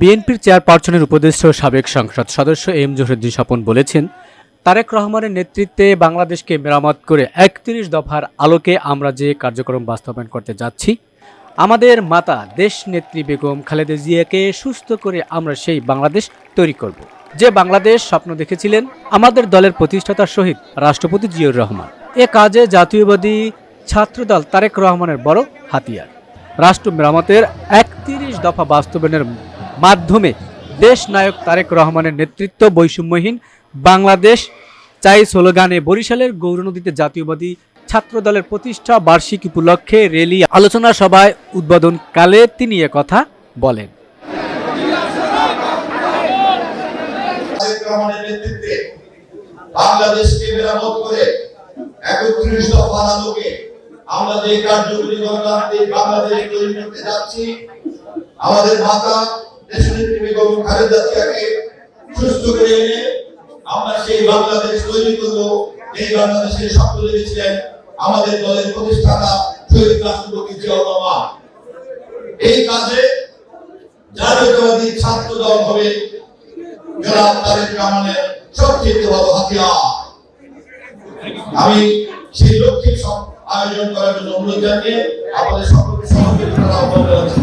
বিএনপির চেয়ারপারসনের উপদেষ্টা সাবেক সংসদ সদস্য এম জহিরুদ্দিন স্বপন বলেছেন, তারেক রহমানের নেতৃত্বে বাংলাদেশকে মেরামত করে একত্রিশ দফার আলোকে আমরা যে কার্যক্রম বাস্তবায়ন করতে যাচ্ছি, আমাদের মাতা দেশ নেত্রী বেগম খালেদা জিয়াকে সুস্থ করে আমরা সেই বাংলাদেশ তৈরি করব। যে বাংলাদেশ স্বপ্ন দেখেছিলেন, আমাদের দলের প্রতিষ্ঠাতা শহীদ রাষ্ট্রপতি জিয়ুর রহমান। এ কাজে জাতীয়বাদী ছাত্রদল তারেক রহমানের বড় হাতিয়ার। রাষ্ট্র মেরামতের একত্রিশ দফা বাস্তবায়নের মাধ্যমে দেশ নায়ক তারেক রহমানের নেতৃত্ব বৈষম্যহীন বাংলাদেশ চাই স্লোগানে বরিশালের গৌরনদীতে জাতীয়বাদী ছাত্র দলের প্রতিষ্ঠা বার্ষিকী উপলক্ষে রেলি আলোচনা সভায় উদ্বোধনকালে তিনি কথা বলেন। আমরা যে কার্যকরী গণতান্ত্রিক বাংলাদেশ তৈরি করতে যাচ্ছি আমাদের মাতা বেগম খালেদা জিয়াকে সুস্থ করে এনে আমরা সেই বাংলাদেশ তৈরি এই বাংলাদেশের স্বপ্ন দেখেছিলেন আমাদের দলের প্রতিষ্ঠাতা শহীদ রাষ্ট্রপতি জিয়াউর এই কাজে জাতীয়তাবাদী ছাত্র দল হবে জনাব তারেক রহমানের সবচেয়ে বড় হাতিয়ার। আমি সেই লক্ষ্যে আয়োজন করার জন্য অনুরোধ জানিয়ে আপনাদের সকলকে সহযোগিতার আহ্বান জানাচ্ছি।